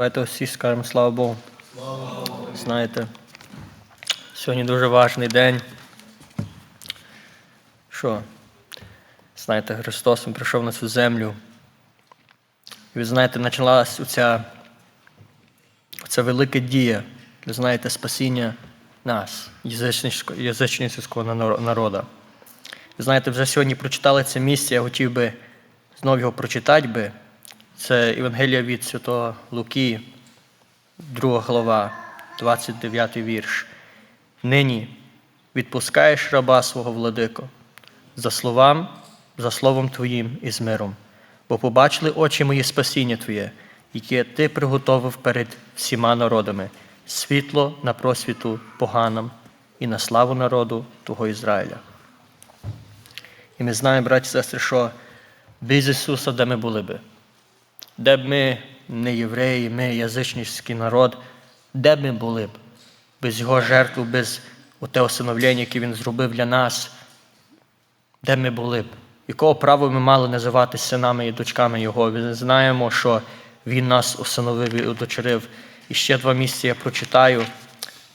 Давайте всі скажемо слава Богу. Знаєте, сьогодні дуже важний день. Що? Знаєте, Христос Він прийшов на цю землю. І ви знаєте, почалася оця, оця велика дія, ви знаєте, спасіння нас, язичницького, язичницького народу. Ви знаєте, вже сьогодні прочитали це місце, я хотів би знову його прочитати би. Це Євангелія від Святого Луки, 2 глава, 29 вірш. Нині відпускаєш раба свого владико за словам, за словом Твоїм і з миром, бо побачили очі мої спасіння Твоє, яке Ти приготовив перед всіма народами, світло на просвіту поганам і на славу народу Твого Ізраїля. І ми знаємо, браті і сестри, що без Ісуса, де ми були би де б ми не євреї, ми язичницький народ, де б ми були б, без Його жертви, без те усиновлення, яке Він зробив для нас, де б ми були б? Якого права ми мали називати синами і дочками Його? Ми знаємо, що Він нас усиновив і удочерив. І ще два місця я прочитаю.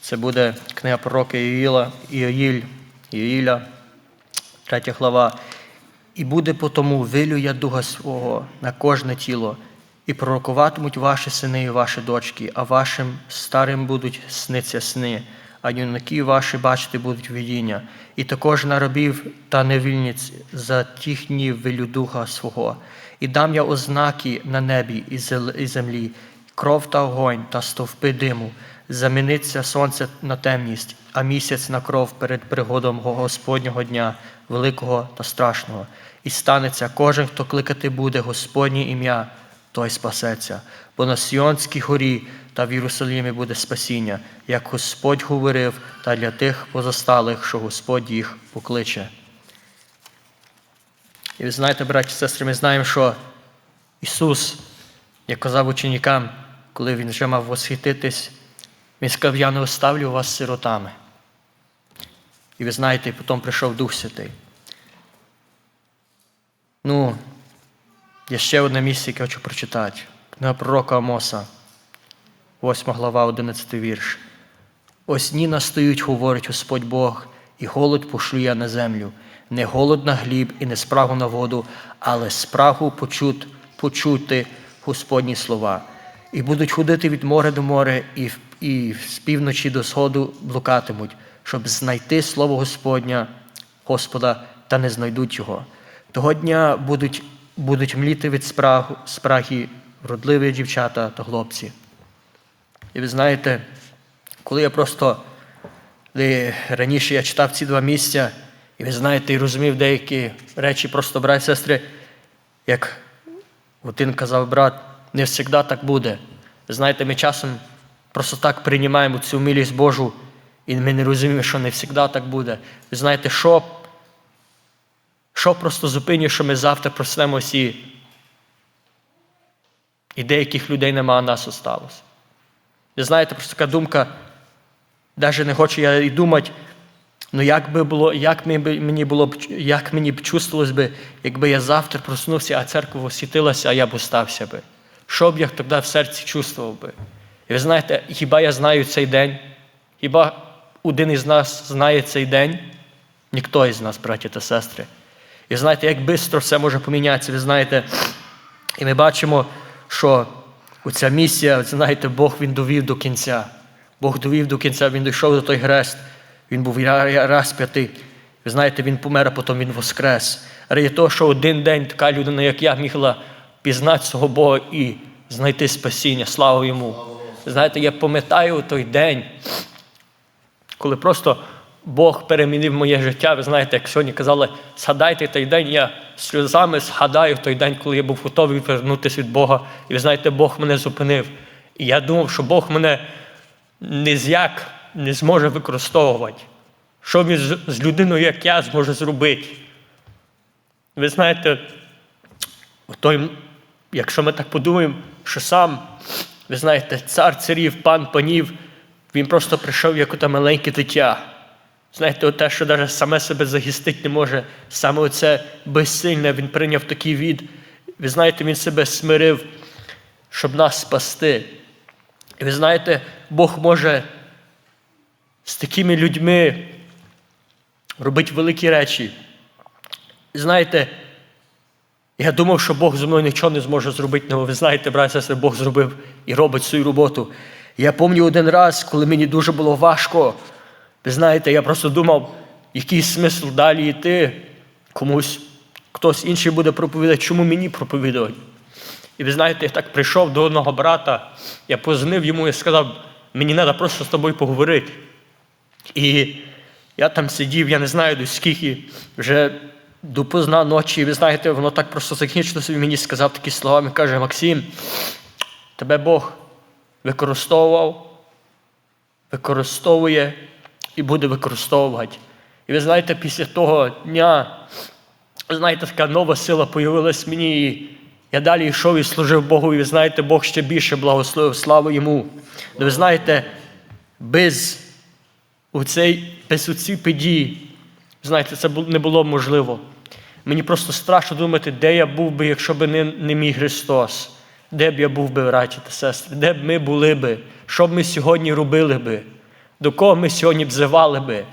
Це буде книга пророка Іїла, Іоїль, Іоїля, третя глава. І буде потому вилю я духа свого на кожне тіло, і пророкуватимуть ваші сини і ваші дочки, а вашим старим будуть сниться сни, а юнаки ваші бачити будуть видіння. І також на рабів та невільниць за тих днів вилю духа свого. І дам я ознаки на небі і землі, кров та огонь та стовпи диму. Заміниться сонце на темність, а місяць на кров перед пригодом Господнього дня, великого та страшного. І станеться кожен, хто кликати буде Господнє ім'я, той спасеться. Бо на Сіонській горі та в Єрусалимі буде спасіння, як Господь говорив, та для тих позасталих, що Господь їх покличе. І ви знаєте, браті і сестри, ми знаємо, що Ісус, як казав ученикам, коли Він вже мав восхититись, Він сказав, я не оставлю вас сиротами. І ви знаєте, потім прийшов Дух Святий. Ну, є ще одне місце, яке хочу прочитати. Книга пророка Амоса, 8 глава, 11 вірш. Ось дні настають, говорить Господь Бог, і голод пошлю я на землю, не голод на хліб і не спрагу на воду, але спрагу почут, почути Господні слова. І будуть ходити від моря до моря, і, і з півночі до сходу блукатимуть, щоб знайти слово Господня, Господа, та не знайдуть його. Того дня будуть, будуть мліти від спрагу, спраги вродливі дівчата та хлопці. І ви знаєте, коли я просто коли раніше я читав ці два місця, і ви знаєте, і розумів деякі речі, просто брат сестри, як один казав брат, не завжди так буде. Ви знаєте, ми часом просто так приймаємо цю милість Божу, і ми не розуміємо, що не завжди так буде. Ви знаєте, що, що просто зупинює, що ми завтра проснемося і, і деяких людей нема, а нас осталось. Ви знаєте, просто така думка, навіть не хочу я і думати, ну як би було, як мені було б, як мені б чувствувалось би, якби я завтра проснувся, а церква освітилася, а я б остався би. Що б я тоді в серці чувствував би? І ви знаєте, хіба я знаю цей день? Хіба один із нас знає цей день? Ніхто із нас, браті та сестри. І знаєте, як швидко все може помінятися. Ви знаєте, і ми бачимо, що оця місія, знаєте, Бог він довів до кінця. Бог довів до кінця, він дійшов до той хрест. Він був розп'ятий. Ви знаєте, він помер, а потім він воскрес. Раді того, що один день така людина, як я, мігла пізнати свого Бога і знайти спасіння. Слава йому. Знаєте, я пам'ятаю той день, коли просто Бог перемінив моє життя. Ви знаєте, як сьогодні казали, згадайте той день, я сльозами згадаю той день, коли я був готовий вернутися від Бога. І ви знаєте, Бог мене зупинив. І я думав, що Бог мене ні з як не зможе використовувати. Що він з- людиною, як я, зможе зробити. Ви знаєте, той, якщо ми так подумаємо, що сам, ви знаєте, цар царів, пан панів, він просто прийшов як оте маленьке дитя. Знаєте, те, що навіть саме себе захистити не може, саме оце безсильне, він прийняв такий від. Ви знаєте, він себе смирив, щоб нас спасти. І ви знаєте, Бог може з такими людьми робити великі речі. І знаєте, я думав, що Бог зі мною нічого не зможе зробити, але ви знаєте, брат, сестри, Бог зробив і робить свою роботу. Я пам'ятаю один раз, коли мені дуже було важко. Ви знаєте, я просто думав, який смисл далі йти комусь, хтось інший буде проповідати, чому мені проповідувати. І ви знаєте, я так прийшов до одного брата, я позвонив йому і сказав, мені треба просто з тобою поговорити. І я там сидів, я не знаю до скільки, вже допозна ночі, і ви знаєте, воно так просто закінчилося, він мені сказав такі слова, він каже, Максим, тебе Бог використовував, використовує і буде використовувати. І ви знаєте, після того дня, знаєте, така нова сила появилась мені, і я далі йшов і служив Богу, і ви знаєте, Бог ще більше благословив, славу йому. Ви знаєте, без у цей, без у ці події, знаєте, це не було можливо. Мені просто страшно думати, де я був би, якщо б не, не мій Христос, де б я був би, браті та сестри, де б ми були би, що б ми сьогодні робили би, до кого ми сьогодні взивали би.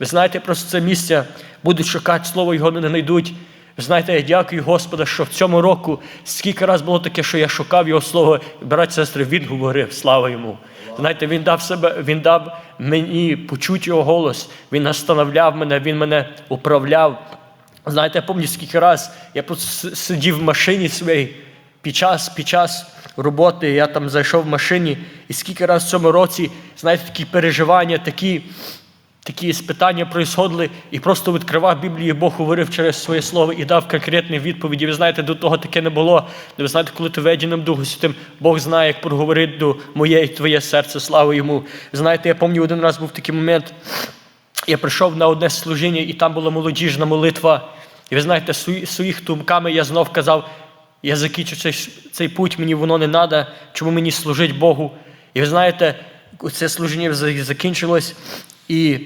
Ви знаєте, просто це місце будуть шукати слово, його не знайдуть. Ви знаєте, я дякую Господа, що в цьому року скільки раз було таке, що я шукав його слово, брат, сестри, він говорив, слава йому. Знаєте, він дав себе, він дав мені почути його голос, він настановляв мене, він мене управляв. Знаєте, я пам'ятаю, скільки раз я просто сидів в машині своїй під час, під час роботи, я там зайшов в машині, і скільки раз в цьому році, знаєте, такі переживання, такі такі спитання происходили, і просто відкривав Біблію, Бог говорив через своє слово і дав конкретні відповіді. Ви знаєте, до того таке не було. Ви знаєте, коли ти веденим Духу Святим, Бог знає, як проговорити до моє і твоє серце, слава йому. Знаєте, я пам'ятаю, один раз був такий момент. Я прийшов на одне служіння, і там була молодіжна молитва. І ви знаєте, своїх думками я знов казав, я закінчу цей цей путь, мені воно не треба, чому мені служить Богу. І ви знаєте, це служіння закінчилось, і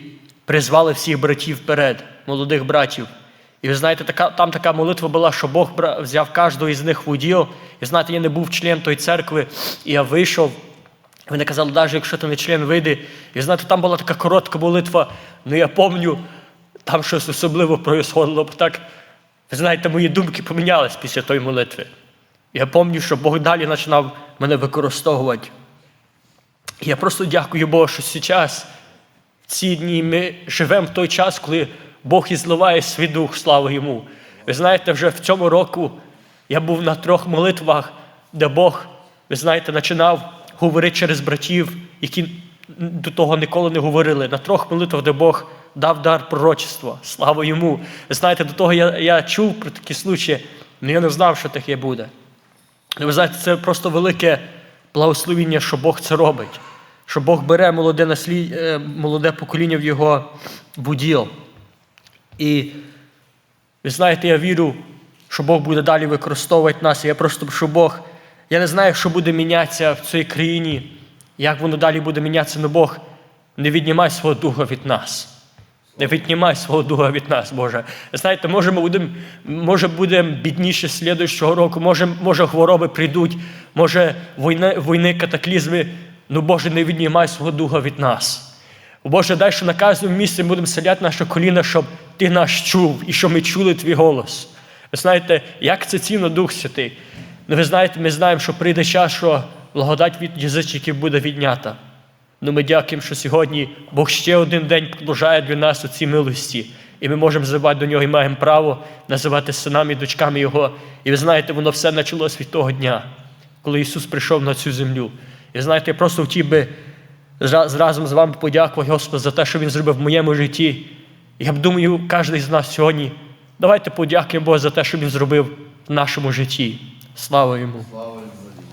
призвали всіх братів вперед, молодих братів. І ви знаєте, така, там така молитва була, що Бог взяв кожного із них в уділ. І знаєте, я не був член тої церкви, і я вийшов. Вони казали, навіть якщо ти не член, вийди. І знаєте, там була така коротка молитва, ну я пам'ятаю, там щось особливо происходило. Бо так, ви знаєте, мої думки помінялись після тої молитви. Я пам'ятаю, що Бог далі починав мене використовувати. І я просто дякую Богу, що зараз в ці дні ми живемо в той час, коли Бог і зливає свій дух, слава йому. Ви знаєте, вже в цьому року я був на трьох молитвах, де Бог, ви знаєте, починав говорити через братів, які до того ніколи не говорили. На трьох молитвах, де Бог дав дар пророчества. Слава йому. Знаєте, до того я я чув про такі случаї, але я не знав, що таке буде. Ви знаєте, це просто велике благословіння, що Бог це робить що Бог бере молоде наслід, е, молоде покоління в його буділ. І ви знаєте, я вірю, що Бог буде далі використовувати нас. я просто прошу Бог, я не знаю, що буде мінятися в цій країні, як воно далі буде мінятися, але Бог не віднімай свого духа від нас. Не віднімай свого духа від нас, Боже. Знаєте, може ми будемо може будемо бідніше слідуючого року, може може хвороби прийдуть, може війни, війни катаклізми Ну, Боже, не віднімай свого духа від нас. Боже, дай, що на кожному місці будемо селяти наше коліна, щоб Ти нас чув і щоб ми чули Твій голос. Ви знаєте, як це цінно Дух Святий. Ну, ви знаєте, ми знаємо, що прийде час, що благодать від язичників буде віднята. Ну, ми дякуємо, що сьогодні Бог ще один день продовжує для нас у цій милості. І ми можемо звивати до нього і маємо право називати синами і дочками Його. І ви знаєте, воно все почалось від того дня, коли Ісус прийшов на цю землю. І знаєте, я просто хотів би разом з вами подякувати Господу за те, що Він зробив в моєму житті. Я б думаю, кожен з нас сьогодні. Давайте подякуємо Богу за те, що Він зробив в нашому житті. Слава йому!